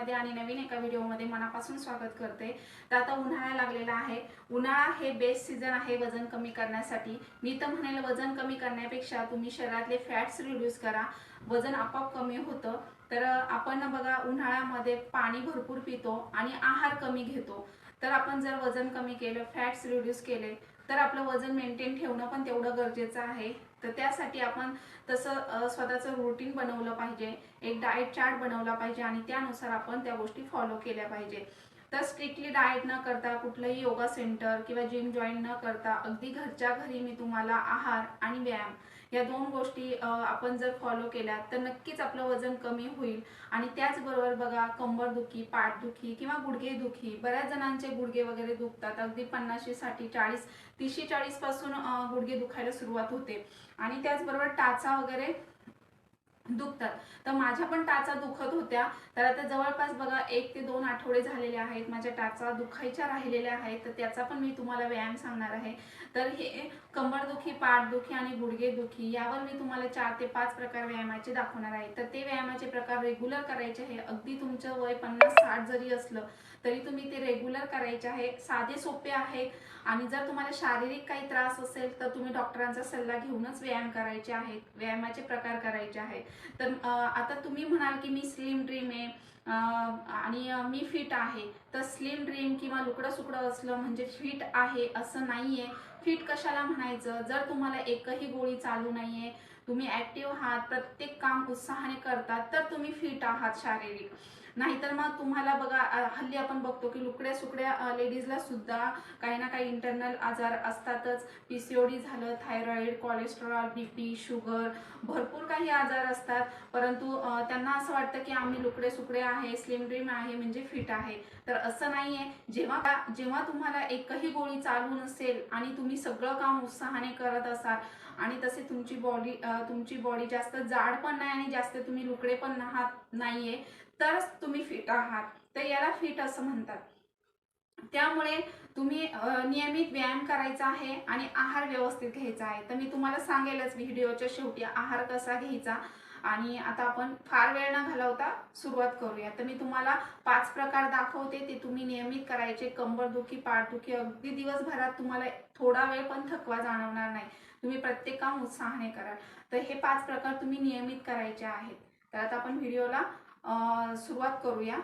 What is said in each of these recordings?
YouTube आणि नवीन एका व्हिडिओमध्ये मनापासून स्वागत करते. तर आता उन्हाळा लागलेला आहे. उन्हाळा हे बेस्ट सीझन आहे वजन कमी करण्यासाठी. मी तर म्हणेल वजन कमी करण्यापेक्षा तुम्ही शरीरातले फॅट्स रिड्यूस करा. वजन आपोआप कमी होतं. तर आपण बघा उन्हाळ्यामध्ये पाणी भरपूर पितो आणि आहार कमी घेतो. तर आपण जर वजन कमी केलं फॅट्स रिड्यूस केले तर आपलं वजन मेंटेन ठेवणं पण तेवढं गरजेचं आहे. तर त्यासाठी आपण तसं स्वतःचं रुटीन बनवलं पाहिजे एक डाएट चार्ट बनवला पाहिजे आणि त्यानुसार आपण त्या गोष्टी फॉलो केल्या पाहिजे. तर स्ट्रिक्टली डाएट न करता कुठलंही योगा सेंटर किंवा जिम जॉईन न करता अगदी घरच्या घरी मी तुम्हाला आहार आणि व्यायाम या दोन गोष्टी आपण जर फॉलो केल्या तर नक्कीच आपलं वजन कमी होईल. आणि त्याचबरोबर बघा कंबरदुखी पाठदुखी किंवा गुडघेदुखी बऱ्याच जणांचे गुडघे वगैरे दुखतात. अगदी पन्नाशी साठी चाळीस तीसशे चाळीसपासून गुडघे दुखायला सुरुवात होते. आणि त्याचबरोबर टाचा वगैरे दुखतात. तर माझ्या पण टाचा दुखत होत्या. तर आता जवळपास बघा एक ते दोन आठवडे झालेले आहेत. माझ्या टाचा दुखायच्या राहिलेल्या आहेत. तर त्याचा पण मी तुम्हाला व्यायाम सांगणार आहे. तर हे कंबरदुखी पाठदुखी आणि गुडघेदुखी यावर मी तुम्हाला चार ते पाच प्रकार व्यायामाचे दाखवणार आहे. तर ते व्यायामाचे प्रकार रेग्युलर करायचे आहे. अगदी तुमचं वय पन्नास साठ जरी असलं तरी तुम्ही ते रेग्युलर करायचे आहे साधे सोपे आहेत. आणि जर तुम्हाला शारीरिक काही त्रास असेल तर तुम्ही डॉक्टरांचा सल्ला घेऊनच व्यायाम करायचे आहेत. व्यायामाचे प्रकार करायचे आहेत. तर आता तुम्ही म्हणाल की मी स्लिम ड्रीम आहे आणि मी फिट आहे. तर स्लिम ड्रीम किंवा लुकडं सुकडं असलं म्हणजे फिट आहे असं नाहीये. फिट कशाला म्हणायचं? जर तुम्हाला एकही गोळी चालू नाहीये तुम्ही ऍक्टिव्ह आहात प्रत्येक काम उत्साहाने करतात तर तुम्ही फिट आहात शारीरिक. नाहीतर मग तुम्हाला बघा हल्ली आपण बघतो की लुकड्या सुकड्या लेडीजला सुद्धा काही ना काही इंटरनल आजार असतातच. पीसीओडी झालं थायरॉईड कोलेस्ट्रॉल बीपी शुगर भरपूर काही आजार असतात. परंतु त्यांना असं वाटतं की आम्ही लुकडे सुकडे आहे स्लिम ड्रीम आहे म्हणजे फिट आहे. तर असं नाहीये. जेव्हा जेव्हा तुम्हाला एकही गोळी चालू नसेल आणि तुम्ही सगळं काम उत्साहाने करत असाल आणि तसे तुमची बॉडी तुमची बॉडी जास्त जाड पण नाही आणि जास्त तुम्ही लुकडे पण आहात नाहीये तरच तुम्ही फिट आहात. तर याला फिट असं म्हणतात. त्यामुळे तुम्ही नियमित व्यायाम करायचा आहे आणि आहार व्यवस्थित घ्यायचा आहे. तर मी तुम्हाला सांगेलच व्हिडिओच्या शेवटी आहार कसा घ्यायचा आणि आता आपण फार वेळ न घालवता सुरुवात करूया. तर मी तुम्हाला पाच प्रकार दाखवते ते तुम्ही नियमित करायचे. कंबरदुखी पाठदुखी अगदी दिवसभरात तुम्हाला थोडा वेळ पण थकवा जाणवणार नाही. तुम्ही प्रत्येक काम उत्साहाने कराल. तर हे पाच प्रकार तुम्ही नियमित करायचे आहेत. तर आता आपण व्हिडिओला सुरुवात करूया.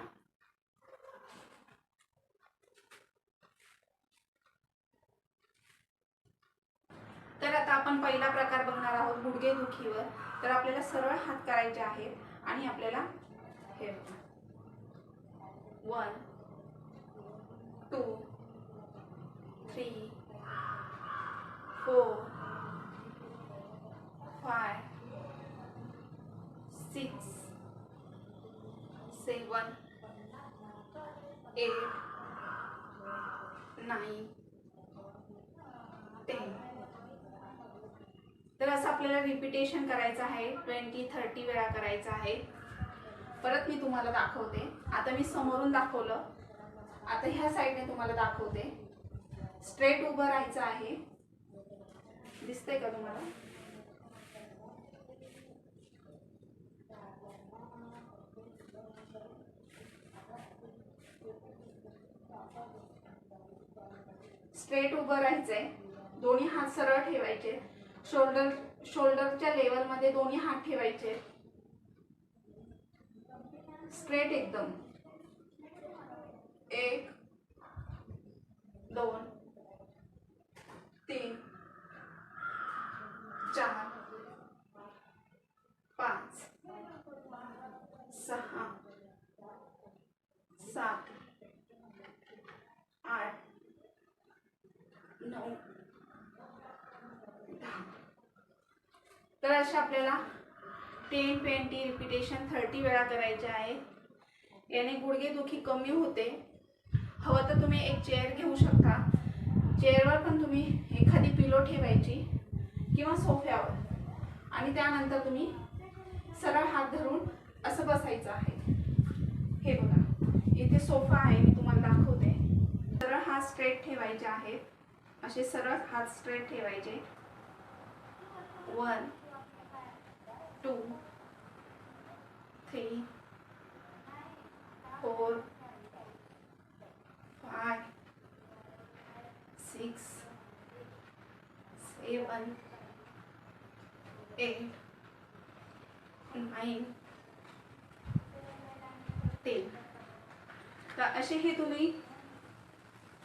तर आता आपण पहिला प्रकार बघणार आहोत गुडघे दुखीवर. तर आपल्याला सरळ हात करायचे आहेत आणि आपल्याला हे one two three four five six seven eight nine ten तर असं आपल्याला रिपिटेशन करायचं आहे ट्वेंटी थर्टी वेळा करायचं आहे. परत मी तुम्हाला दाखवते. आता मी समोरून दाखवलं. आता ह्या साईडने तुम्हाला दाखवते. स्ट्रेट उभं राहायचं आहे. दिसतंय का तुम्हाला? स्ट्रेट उभं राहायचंय. दोन्ही हात सरळ ठेवायचे. शोल्डर शोल्डरच्या लेवलमध्ये दोन्ही हात ठेवायचे. स्ट्रेट एकदम. एक दोन तीन चार पाच सहा सात आठ तर अशा आपल्याला टेन ट्वेंटी रिपिटेशन थर्टी वेळा करायचे आहे. याने गुडघेदुखी कमी होते. हवं तर तुम्ही एक चेअर घेऊ शकता. चेअरवर पण तुम्ही एखादी पिलो ठेवायची किंवा सोफ्यावर. आणि त्यानंतर तुम्ही सरळ हात धरून असं बसायचं आहे. हे बघा. इथे सोफा आहे मी तुम्हाला दाखवते. सरळ हात स्ट्रेट ठेवायचे आहेत. असे सरळ हात स्ट्रेट ठेवायचे. One two three four five six seven eight nine ten तर असे हे तुम्ही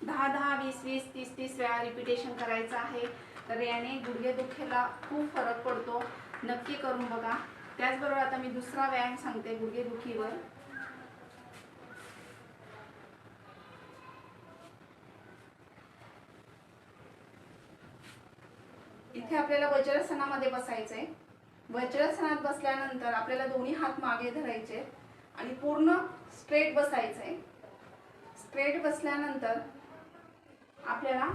दहा दहा वीस वीस तीस तीस वेळा रिपिटेशन करायचं आहे. तर याने गुडघेदुखेला खूप फरक पडतो. नक्की करून बघा. त्याचबरोबर आता मी दुसरा व्यायाम सांगते गुडघेदुखीवर इथे आपल्याला वज्रासनामध्ये बसायचं आहे वज्रासनात बसल्यानंतर आपल्याला दोन्ही हात मागे धरायचे आणि पूर्ण स्ट्रेट बसायचं आहे स्ट्रेट बसल्यानंतर आपल्याला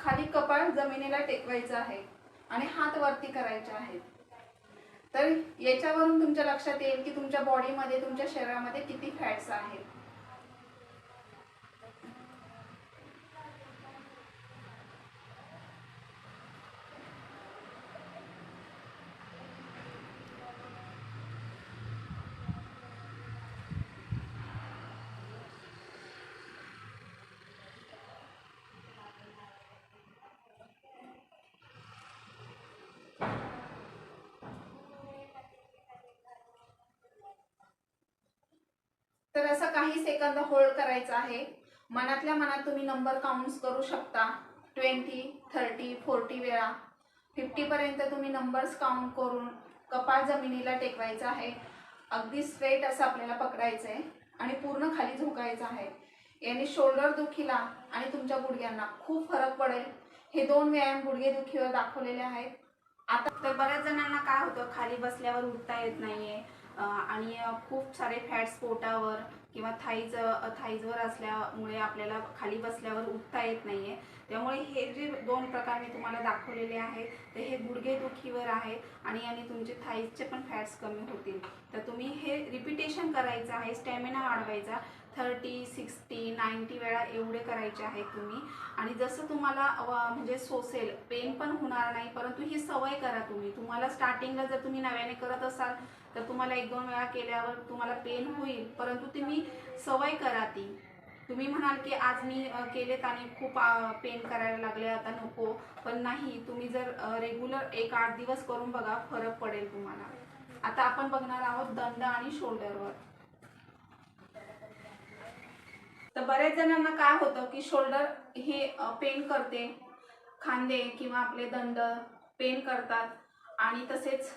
खाली कपाळ जमिनीला टेकवायचं आहे आणि हात वरती करायचे आहेत. तर याच्यावरून तुमच्या लक्षात येईल की तुमच्या बॉडीमध्ये तुमच्या शरीरामध्ये किती फॅट्स आहेत. तर असं काही सेकंद होल्ड करायचं आहे. मनातल्या मनात तुम्ही नंबर काउंट्स करू शकता. ट्वेंटी थर्टी फोर्टी वेळा. फिफ्टीपर्यंत तुम्ही नंबर्स काउंट करून कपाळ जमिनीला टेकवायचा आहे. अगदी स्ट्रेट असं आपल्याला पकडायचं आहे आणि पूर्ण खाली झोकायचं आहे. याने शोल्डर दुखीला आणि तुमच्या गुडघ्यांना खूप फरक पडेल. हे दोन व्यायाम गुडघे दुखीवर दाखवलेले आहेत. आता तर बऱ्याच जणांना काय होतं? खाली बसल्यावर उठता येत नाहीये. आणि खूप सारे फॅट्स पोटावर किंवा थाईज थाईजवर असल्यामुळे आपल्याला खाली बसल्यावर उठता येत नाही आहे त्यामुळे हे जे दोन प्रकार मी तुम्हाला दाखवलेले आहेत ते हे गुडघेदुखीवर आहे आणि याने तुमचे थाईजचे पण फॅट्स कमी होतील. तर तुम्ही हे रिपिटेशन करायचं आहे स्टॅमिना वाढवायचा. थर्टी सिक्स्टी नाईन्टी वेळा एवढे करायचे आहेत तुम्ही. आणि जसं तुम्हाला म्हणजे सोसेल पेन पण होणार नाही परंतु ही सवय करा तुम्ही. तुम्हाला स्टार्टिंगला जर तुम्ही नव्याने करत असाल तर तुम्हाला एक दोन वेळा केल्यावर तुम्हाला पेन होईल. परंतु तुम्ही सवय करा ती. तुम्ही म्हणाल की आज मी केलेत आणि खूप पेन करायला लागले आता नको. पण नाही तुम्ही जर रेग्युलर एक आठ दिवस करून बघा फरक पडेल तुम्हाला. आता आपण बघणार आहोत दंड आणि शोल्डरवर तर बऱ्याच जणांना काय होतं की शोल्डर हे पेन करते. खांदे किंवा आपले दंड पेन करतात. आणि तसेच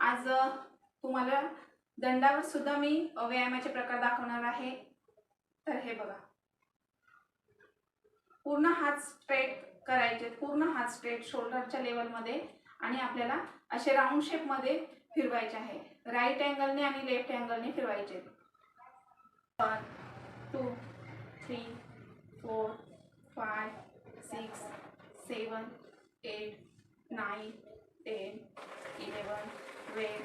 आज तुम्हाला दंडावर सुद्धा मी व्यायामाचे प्रकार दाखवणार आहे. तर हे बघा. पूर्ण हात स्ट्रेट करायचे पूर्ण हात स्ट्रेट शोल्डरच्या लेवलमध्ये आणि आपल्याला असे राऊंड शेपमध्ये फिरवायचे आहे. राईट अँगलने आणि लेफ्ट अँगलने फिरवायचे. One two three four five six seven eight nine ten eleven twelve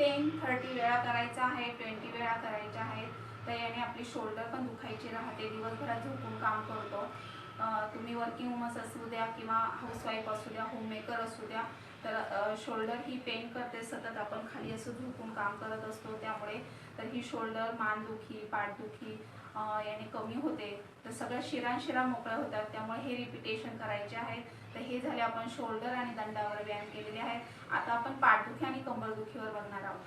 Ten thirty वेळा करायचं आहे ट्वेंटी वेळा करायच्या आहेत तर याने आपली शोल्डर पण दुखायची राहते दिवसभरात झोपून काम करतो. तुम्ही वर्किंग वुमन्स असू द्या किंवा हाऊसवाईफ असू द्या होममेकर असू द्या तर शोल्डर ही पेन करते सतत आपण खाली असं झोपून काम करत असतो त्यामुळे तर ही शोल्डर मानदुखी पाठदुखी याने कमी होते. तर सगळ्या शिरांशिरा मोकळ्या होतात. त्यामुळे हे रिपिटेशन करायचे आहे तर हे झाले आपण शोल्डर आणि दंडावर व्यायाम केलेले आहेत. आता आपण पाठदुखी आणि कंबरदुखीवर बघणार आहोत.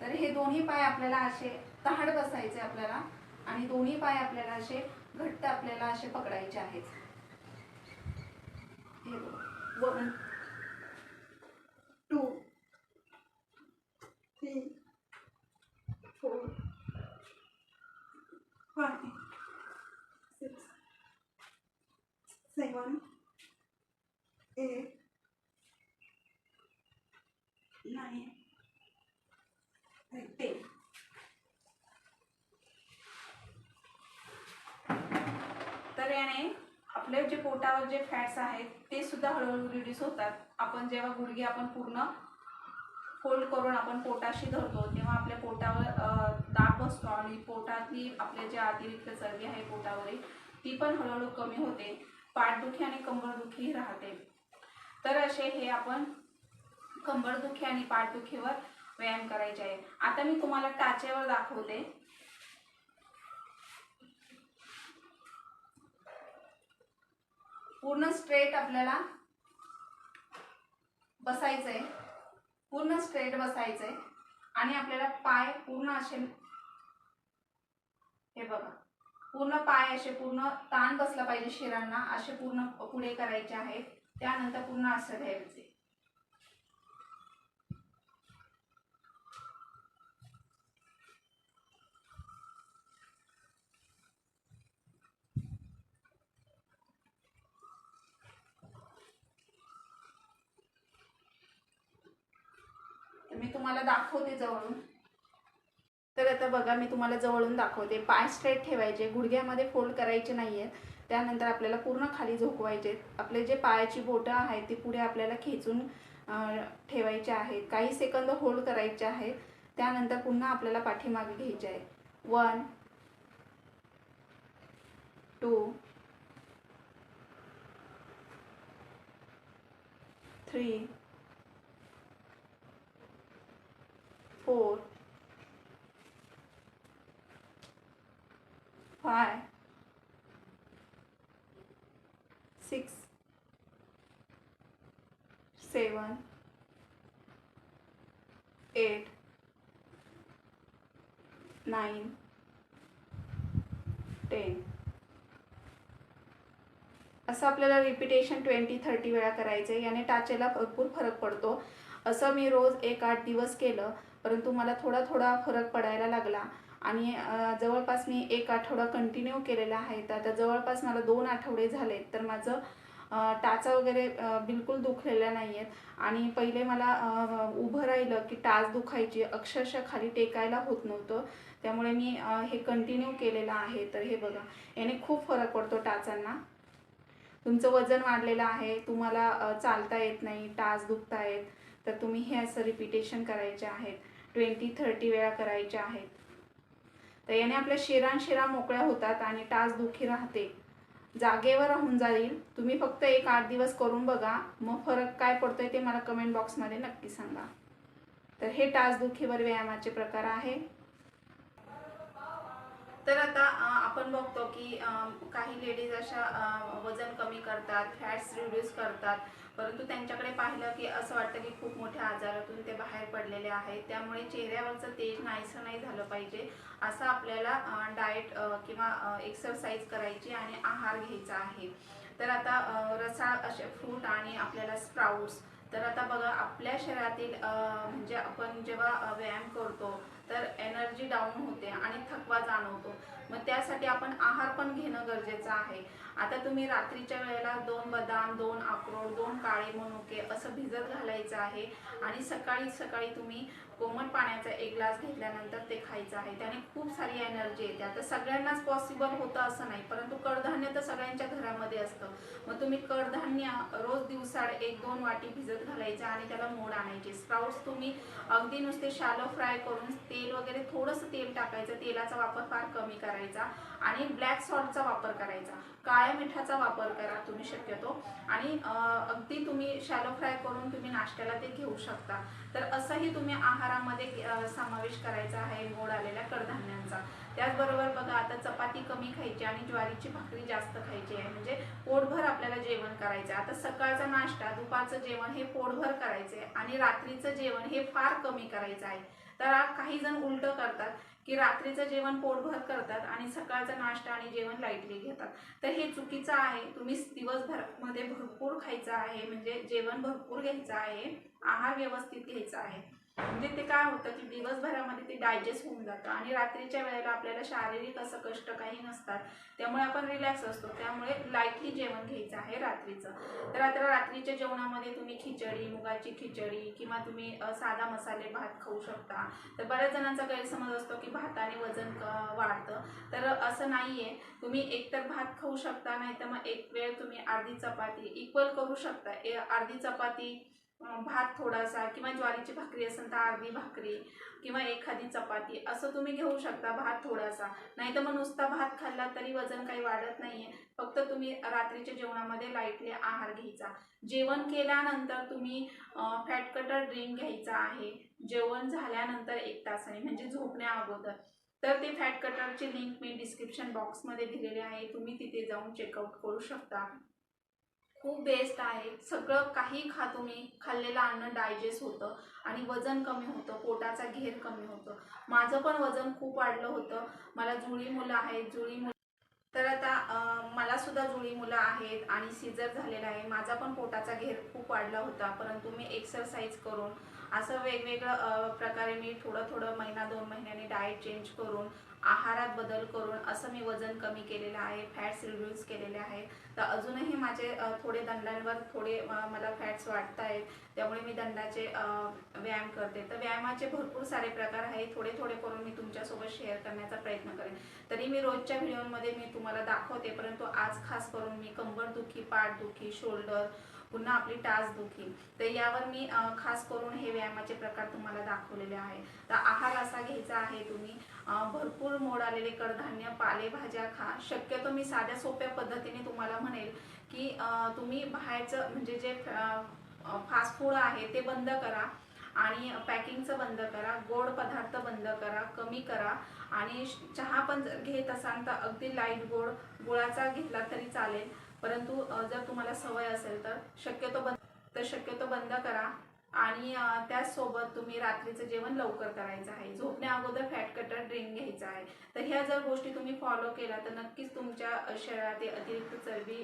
तर हे दोन्ही पाय आपल्याला असे तहाड बसायचे आपल्याला आणि दोन्ही पाय आपल्याला असे घट्ट आपल्याला असे पकडायचे आहेत. हे one two three four five, six, seven, eight, nine, and ten. तर याने आपले जे पोटावर जे फॅट्स आहेत ते सुद्धा हळूहळू रिड्यूस होतात. आपण जेव्हा गुडघे आपण पूर्ण फोल्ड करून आपण पोटाशी धरतो तेव्हा आपल्या पोटावर दाब बसतो आणि पोटातली आपल्या जे अतिरिक्त चरबी आहे पोटावरील ती पण हळूहळू कमी होते. पाठदुखी आणि कंबरदुखी राहते. तर असे हे आपण कंबरदुखी आणि पाठदुखीवर व्यायाम करायचे आहे. आता मी तुम्हाला टाचेवर दाखवते. पूर्ण स्ट्रेट आपल्याला बसायचं आहे पूर्ण स्ट्रेट बसायचंय आणि आपल्याला पाय पूर्ण असे हे बघा. पूर्ण पाय असे पूर्ण ताण बसला पाहिजे शिरांना असे पूर्ण पुढे करायचे आहेत. त्यानंतर पूर्ण असं घ्यायचे मी तुम्हाला दाखवते जवळून. तर आता बघा मी तुम्हाला जवळून दाखवते. पाय स्ट्रेट ठेवायचे गुडघ्यामध्ये फोल्ड करायचे नाही आहेत त्यानंतर आपल्याला पूर्ण खाली झोकवायचे आपले जे पायाची बोटं आहेत ती पुढे आपल्याला खेचून ठेवायचे आहेत. काही सेकंद होल्ड करायचे आहेत. त्यानंतर पुन्हा आपल्याला पाठीमागे घ्यायचे आहे one two three four five six seven eight nine ten. असं आपल्याला रिपिटेशन ट्वेंटी थर्टी वेळा करायचं आहे याने टाचेला भरपूर फरक पडतो. असं मी रोज एक आठ दिवस केलं. परंतु मला थोडा थोडा फरक पडायला लागला. आणि जवळपास मी एक आठवडा कंटिन्यू केलेला आहे. तर आता जवळपास मला दोन आठवडे झालेत. तर माझं टाचा वगैरे बिलकुल दुखलेल्या नाही आहेत आणि पहिले मला उभं राहिलं की टाच दुखायची अक्षरशः खाली टेकायला होत नव्हतं. त्यामुळे मी हे कंटिन्यू केलेलं आहे. तर हे बघा याने खूप फरक पडतो टाचांना. तुमचं वजन वाढलेलं आहे. तुम्हाला चालता येत नाही टाच दुखत आहेत तर तुम्ही हे असं रिपिटेशन करायचे आहेत. ट्वेंटी थर्टी वेळा करायच्या आहेत. तर याने आपल्या शिरान शिरा मोकळ्या होतात आणि टाच दुखी राहते. जागेवर राहून जाईल. तुम्ही फक्त एक आठ दिवस करून बघा. मग फरक काय पडतोय ते मला कमेंट बॉक्समध्ये नक्की सांगा. तर हे टाच दुखीवर व्यायामाचे प्रकार आहे. तर आता आपण बघतो की काही लेडीज अशा वजन कमी करतात फॅट्स रिड्यूस करतात. परंतु त्यांच्याकडे पाहिलं की असं वाटतं की खूप मोठ्या आजारातून ते बाहेर पडलेले आहेत. त्यामुळे चेहऱ्यावरचं तेज नाहीसं नाही झालं पाहिजे. असं आपल्याला डाएट किंवा एक्सरसाइज करायची आणि आहार घ्यायचा आहे. तर आता रसाळ असे फ्रूट आणि आपल्याला स्प्राउट्स तर आता बघा आपल्या शरीरातील म्हणजे आपण जेव्हा व्यायाम करतो तर एनर्जी डाऊन होते आणि थकवा जाणवतो. मग त्यासाठी आपण आहार पण घेणं गरजेचं आहे. आता तुम्ही रात्रीच्या वेळेला दोन बदाम दोन अक्रोड दोन काळे मनुके असं भिजत घालायचं आहे. आणि सकाळी सकाळी तुम्ही कोमट पाण्याचा एक ग्लास घेतल्यानंतर ते खायचं आहे. त्याने खूप सारी एनर्जी येते. आता सगळ्यांनाच पॉसिबल होतं असं नाही परंतु कडधान्य तर सगळ्यांच्या घरामध्ये असतं. मग तुम्ही कडधान्य रोज दिवसाड एक दोन वाटी भिजत घालायचं आणि त्याला मोड आणायचे. स्प्राउट्स तुम्ही अगदी नुसते शालो फ्राय करून तेल वगैरे थोडंसं तेल टाकायचं. तेलाचा वापर फार कमी करायचा. आणि ब्लॅक सॉल्टचा वापर करायचा. काळ्या मिठाचा वापर करा तुम्ही शक्यतो. आणि अगदी तुम्ही शॅलो फ्राय करून तुम्ही नाश्त्याला ते घेऊ शकता. तर असंही तुम्ही आहारामध्ये समावेश करायचा आहे गोड आलेल्या कडधान्यांचा. त्याचबरोबर बघा आता चपाती कमी खायची आणि ज्वारीची भाकरी जास्त खायची आहे. म्हणजे पोटभर आपल्याला जेवण करायचं आहे. आता सकाळचा नाश्ता दुपारचं जेवण हे पोटभर करायचं आहे. आणि रात्रीचं जेवण हे फार कमी करायचं आहे. तर काही जण उलट करतात. की रात्रीचं जेवण पोटभर करतात आणि सकाळचा नाश्ता आणि जेवण लाईटली घेतात. तर हे चुकीचं आहे. तुम्ही दिवसभरामध्ये भरपूर खायचं आहे. म्हणजे जेवण भरपूर घ्यायचं आहे. आहार व्यवस्थित घ्यायचा आहे. म्हणजे ते काय होतं की दिवसभरामध्ये ते डायजेस्ट होऊन जातं आणि रात्रीच्या वेळेला आपल्याला शारीरिक असं कष्ट काही नसतात. त्यामुळे आपण रिलॅक्स असतो. त्यामुळे लाईटली जेवण घ्यायचं आहे रात्रीचं. तर आता रात्रीच्या जेवणामध्ये तुम्ही खिचडी मुगाची खिचडी किंवा तुम्ही साधा मसाले भात खाऊ शकता. तर बऱ्याच जणांचा गैरसमज असतो की भाताने वजन वाढतं. तर असं नाही आहे तुम्ही एकतर भात खाऊ शकता नाही तर मग एक वेळ तुम्ही अर्धी चपाती इक्वल करू शकता. ए- अर्धी चपाती भात थोडासा किंवा ज्वारीची भाकरी असेल तर अर्धी भाकरी किंवा एखादी चपाती असं तुम्ही घेऊ शकता भात थोडासा. नाही तर मग नुसता भात खाल्ला तरी वजन काही वाढत नाहीये. फक्त तुम्ही रात्रीच्या जेवणामध्ये लाईटली आहार घ्यायचा. जेवण केल्यानंतर तुम्ही फॅट कटर ड्रिंक घ्यायचा आहे. जेवण झाल्यानंतर एक तासाने म्हणजे झोपण्या अगोदर. तर ते फॅट कटरची लिंक मी डिस्क्रिप्शन बॉक्समध्ये दिलेली आहे. तुम्ही तिथे जाऊन चेकआउट करू शकता. खूप बेस्ट आहे. सगळं काही खा तुम्ही. खाल्लेलं अन्न डायजेस्ट होतं आणि वजन कमी होतं पोटाचा घेर कमी होतं. माझं पण वजन खूप वाढलं होतं. मला जुळी मुलं आहेत जुळी मुलं तर आता मला सुद्धा जुळी मुलं आहेत आणि सिजर झालेलं आहे. माझा पण पोटाचा घेर खूप वाढला होता. परंतु मी एक्सरसाइज करून असं वेगवेगळं प्रकारे मी थोडं थोडं महिना दोन महिन्यांनी डाएट चेंज करून आहारात बदल करून असं मी वजन कमी केलेलं आहे फॅट्स रिड्यूस केलेले आहे तर अजूनही माझे थोडे दंडांवर थोडे मला फॅट्स वाटत आहेत. त्यामुळे मी दंडाचे व्यायाम करते. तर व्यायामाचे भरपूर सारे प्रकार आहेत. थोडे थोडे करून मी तुमच्यासोबत शेअर करण्याचा प्रयत्न करेन. तरी मी रोजच्या व्हिडिओमध्ये मी तुम्हाला दाखवते परंतु आज खास करून मी कंबरदुखी पाठदुखी शोल्डर पुन्हा आपली टाचदुखी तर यावर मी खास करून हे व्यायामाचे प्रकार तुम्हाला दाखवलेले आहे तर आहार असा घ्यायचा आहे तुम्ही. भरपूर मोड आलेले कडधान्य पालेभाज्या खा. शक्यतो मी साध्या सोप्या पद्धतीने तुम्हाला म्हणेल की तुम्ही बाहेरचं म्हणजे जे फास्ट फूड आहे ते बंद करा आणि पॅकिंगचं बंद करा गोड पदार्थ बंद करा कमी करा आणि श- चहा पण जर घेत असाल तर अगदी लाइट गोड गुळाचा घेतला तरी चालेल. परंतु जर तुम्हाला सवय असेल तर शक्यतो बंद तर शक्यतो बंद करा. आणि त्याचसोबत तुम्ही रात्रीचं जेवण लवकर करायचं आहे. झोपण्या अगोदर फॅट कटर ड्रिंक घ्यायचा आहे. तर ह्या जर गोष्टी तुम्ही फॉलो केल्या तर नक्कीच तुमच्या शरीरातील अतिरिक्त चरबी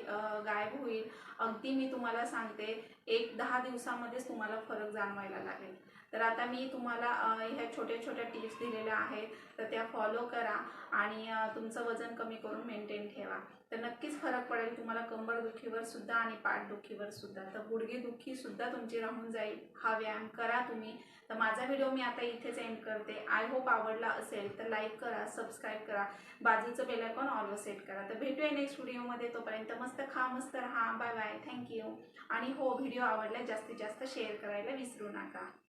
गायब होईल. अगदी मी तुम्हाला सांगते एक दहा दिवसामध्येच तुम्हाला फरक जाणवायला लागेल. तर आता मी तुम्हाला ह्या छोट्या छोट्या टिप्स दिलेल्या आहेत. तर त्या फॉलो करा आणि तुमचं वजन कमी करून मेंटेन ठेवा. तर नक्कीच फरक पडेल. तुम्हाला कंबरदुखीवर सुद्धा आणि पाठदुखीवर सुद्धा. तर गुडघेदुखी सुद्धा तुमची राहून जाईल. हा व्यायाम करा तुम्ही. तर माझा व्हिडिओ मी आता इथेच एंड करते. आय होप आवडला असेल तर लाईक करा सबस्क्राईब करा. बाजूचं बेलायकॉन ऑलवर सेट करा. तर भेटूया नेक्स्ट व्हिडिओमध्ये तोपर्यंत मस्त खा मस्त राहा. बाय बाय थँक्यू आणि हो व्हिडिओ आवडला जास्तीत जास्त शेअर करायला विसरू नका.